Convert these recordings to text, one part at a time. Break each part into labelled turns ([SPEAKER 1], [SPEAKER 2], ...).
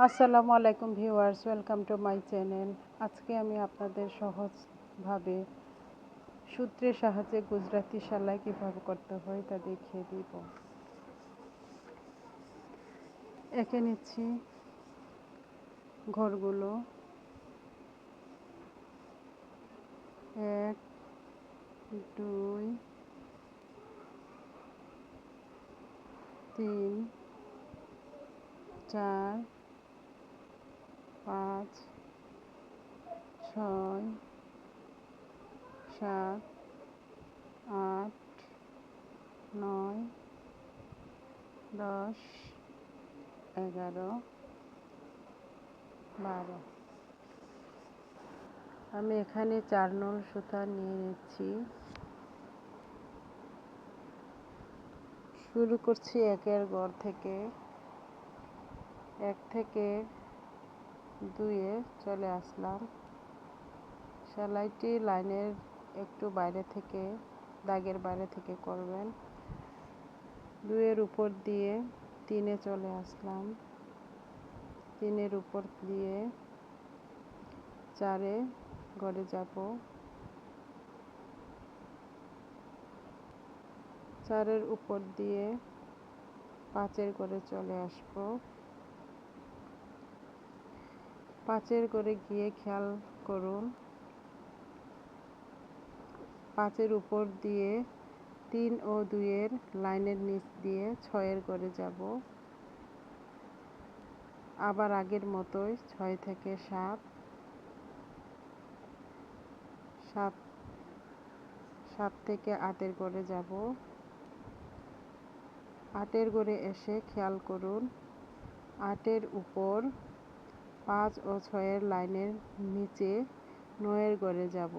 [SPEAKER 1] আসসালামু আলাইকুম viewers welcome to my channel আজকে আমি আপনাদের সহজভাবে সূত্রের সাহায্যে গুজরাটি সেলাই কীভাবে করতে হয় তা দেখিয়ে দিব এঁকে নিচ্ছি ঘরগুলো এক দুই তিন চার পাঁচ ছয় সাত আট নয় দশ এগারো বারো আমি এখানে চার নল সুতা নিয়ে নিচ্ছি শুরু করছি একের গড় থেকে এক থেকে দুইয়ে চলে আসলাম সেলাইটি লাইনের একটু বাইরে থেকে দাগের বাইরে থেকে করবেন দুইয়ের উপর দিয়ে তিনে চলে আসলাম তিনের উপর দিয়ে চারে গড়ে যাব চারের উপর দিয়ে পাঁচের করে চলে আসবো পাঁচের করে গিয়ে খেয়াল করুন পাঁচের উপর দিয়ে তিন ও দুইয়ের লাইনের নিচ দিয়ে ছয়ের করে যাব আবার আগের মতোই ছয় থেকে সাত সাত সাত থেকে আটের করে যাব আটের গড়ে এসে খেয়াল করুন আটের উপর পাঁচ ও ছয়ের লাইনের নিচে নয়ের গড়ে যাব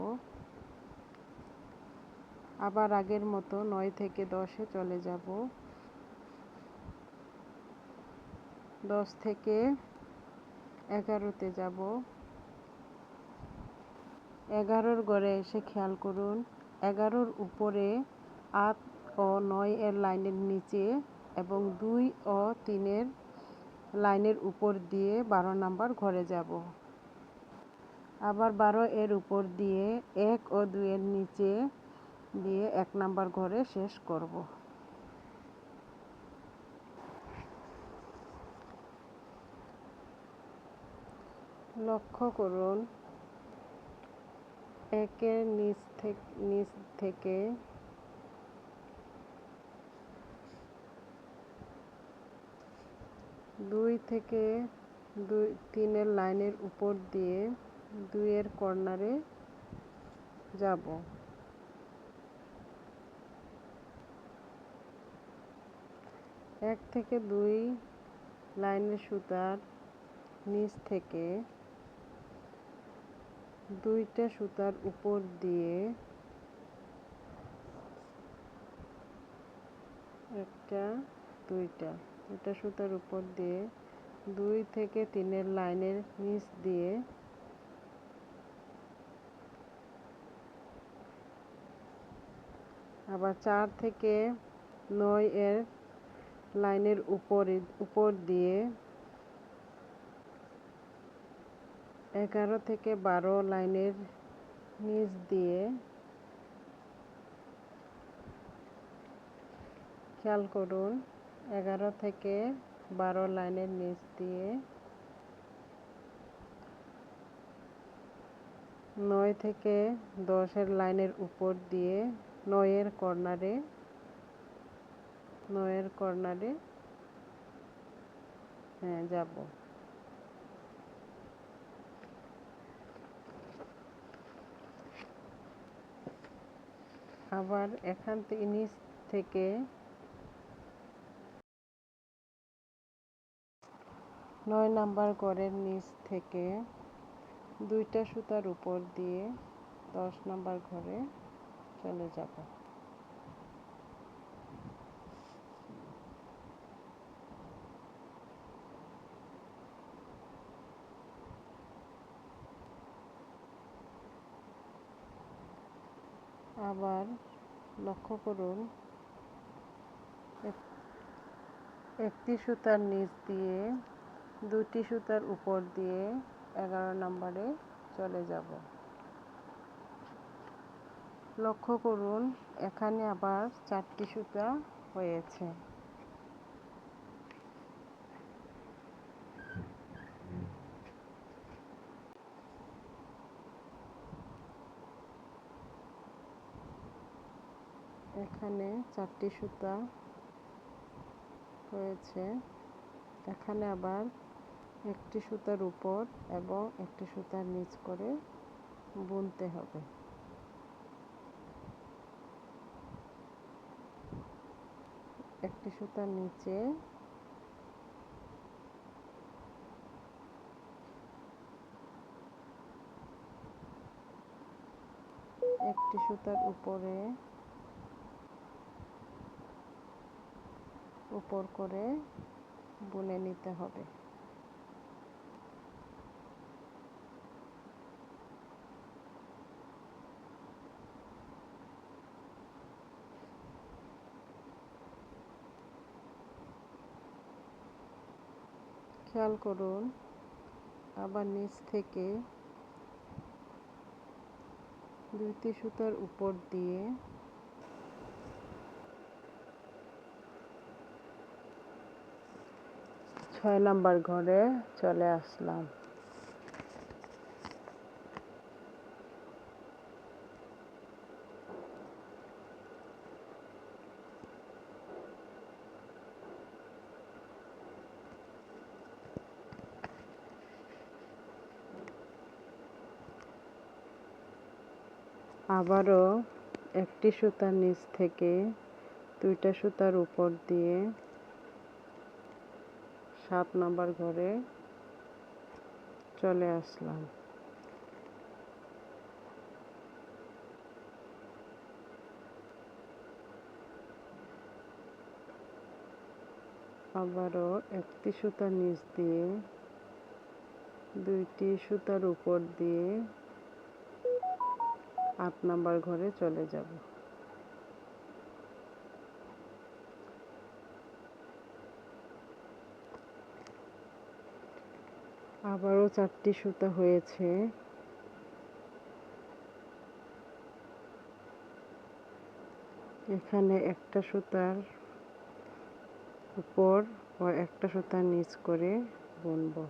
[SPEAKER 1] আবার আগের মতো নয় থেকে দশে চলে যাব দশ থেকে এগারোতে যাব এগারোর গড়ে এসে খেয়াল করুন এগারোর উপরে আট ও নয় এর লাইনের নিচে এবং দুই ও তিনের লাইনের উপর দিয়ে বারো নাম্বার ঘরে যাব আবার বারো এর উপর দিয়ে এক ও দুইয়ের নিচে দিয়ে এক নাম্বার ঘরে শেষ করব লক্ষ্য করুন একের নিচ থেকে নিচ থেকে দুই থেকে দুই তিনের লাইনের উপর দিয়ে দুইয়ের কর্নারে যাব এক থেকে দুই লাইনের সুতার নিচ থেকে দুইটা সুতার উপর দিয়ে একটা দুইটা এটা সুতার উপর দিয়ে দুই থেকে তিনের লাইনের নিচ দিয়ে আবার চার থেকে নয় এর লাইনের উপরে উপর দিয়ে এগারো থেকে বারো লাইনের নিচ দিয়ে খেয়াল করুন এগারো থেকে বারো লাইনের নিচ দিয়ে নয় থেকে দশের লাইনের উপর দিয়ে নয়ের কর্নারে নয়ের কর্নারে হ্যাঁ যাব আবার এখান থেকে নিচ থেকে নয় নাম্বার গড়ের নিচ থেকে দুইটা সুতার উপর দিয়ে দশ নাম্বার ঘরে চলে যাব আবার লক্ষ্য করুন একটি সুতার নিচ দিয়ে দুটি সুতার উপর দিয়ে এগারো নম্বরে চলে যাব লক্ষ্য করুন এখানে আবার চারটি সুতা হয়েছে এখানে চারটি সুতা হয়েছে এখানে আবার একটি সুতার উপর এবং একটি সুতার নিচ করে বুনতে হবে একটি সুতার নিচে একটি সুতার উপরে উপর করে বুনে নিতে হবে খেয়াল করুন আবার নিচ থেকে দুইটি সুতার উপর দিয়ে ছয় নাম্বার ঘরে চলে আসলাম আবারও একটি সুতার নিচ থেকে দুইটা সুতার উপর দিয়ে সাত নম্বর ঘরে চলে আসলাম আবারও একটি সুতার নিচ দিয়ে দুইটি সুতার উপর দিয়ে আট নাম্বার ঘরে চলে যাব আবারও চারটি সুতা হয়েছে এখানে একটা সুতার উপর ও একটা সুতার নিচ করে বুনবো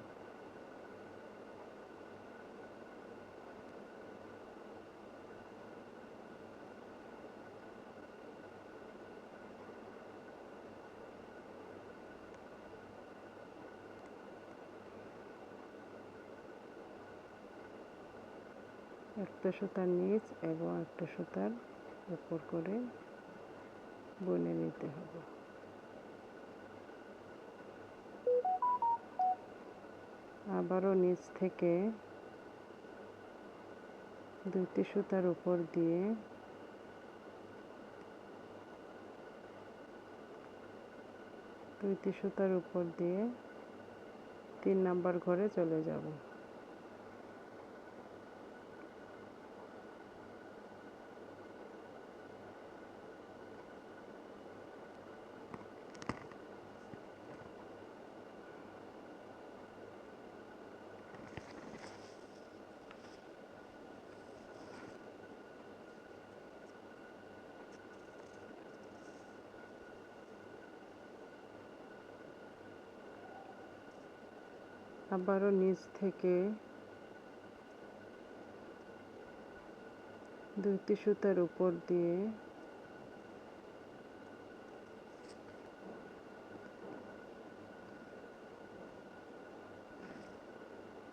[SPEAKER 1] একটা সুতার নিচ এবং একটা সুতার উপর করে বুনে নিতে হবে আবারও নিচ থেকে দুইটি সুতার উপর দিয়ে দুইটি সুতার উপর দিয়ে তিন নাম্বার ঘরে চলে যাব আবারও নিচ থেকে দুইটি সুতার উপর দিয়ে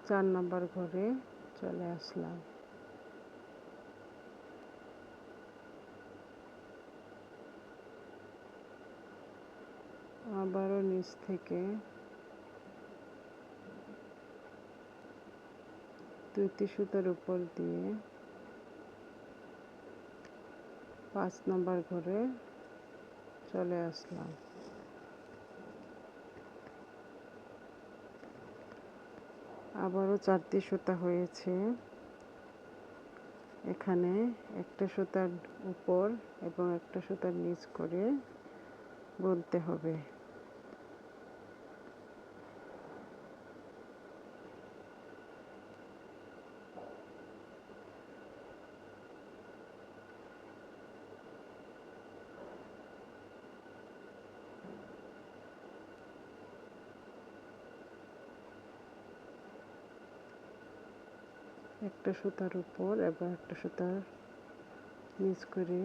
[SPEAKER 1] চার নম্বর ঘরে চলে আসলাম আবারও নিচ থেকে দুইটি সুতার উপর দিয়ে পাঁচ নম্বর ঘরে চলে আসলাম আবারও চারটি সুতা হয়েছে এখানে একটা সুতার উপর এবং একটা সুতার নিচ করে বুনতে হবে একটা সুতার উপর এবার একটা সুতার নিচ করে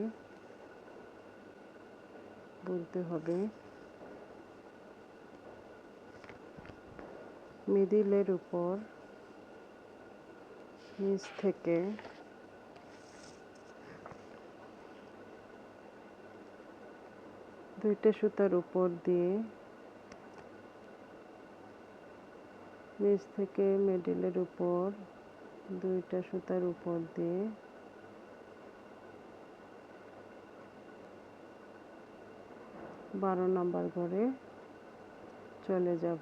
[SPEAKER 1] বলতে হবে মিডিলের উপর নিচ থেকে দুইটা সুতার উপর দিয়ে নিচ থেকে মিডিলের উপর দুইটা সুতার উপর দিয়ে বারো নাম্বার ঘরে চলে যাব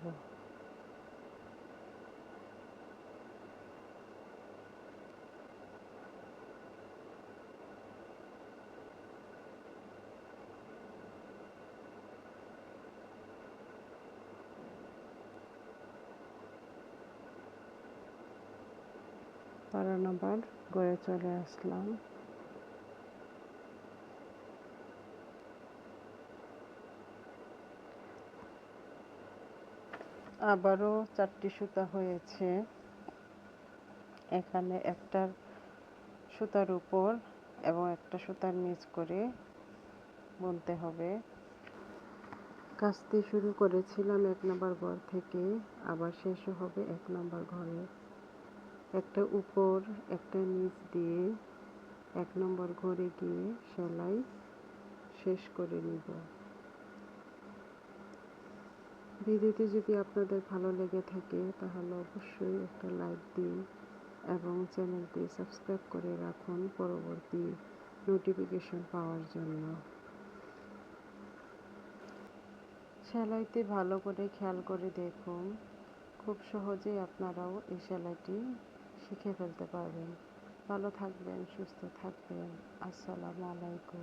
[SPEAKER 1] কারণ আবার ঘরে চলে আসলাম আবারও চারটি সুতা হয়েছে এখানে একটার সুতার উপর এবং একটা সুতার নিচ করে বুনতে হবে কাস্তে শুরু করেছিলাম এক নম্বর ঘর থেকে আবার শেষও হবে এক নম্বর ঘরে একটা উপর একটা নিচ দিয়ে এক নম্বর ঘরে গিয়ে সেলাই শেষ করে নিব ভিডিওটি যদি আপনাদের ভালো লেগে থাকে তাহলে অবশ্যই একটা লাইক দিন এবং চ্যানেলটি সাবস্ক্রাইব করে রাখুন পরবর্তী নোটিফিকেশন পাওয়ার জন্য সেলাইটি ভালো করে খেয়াল করে দেখুন খুব সহজেই আপনারাও এই সেলাইটি শিখে ফেলতে পারবেন ভালো থাকবেন সুস্থ থাকবেন আসসালামু আলাইকুম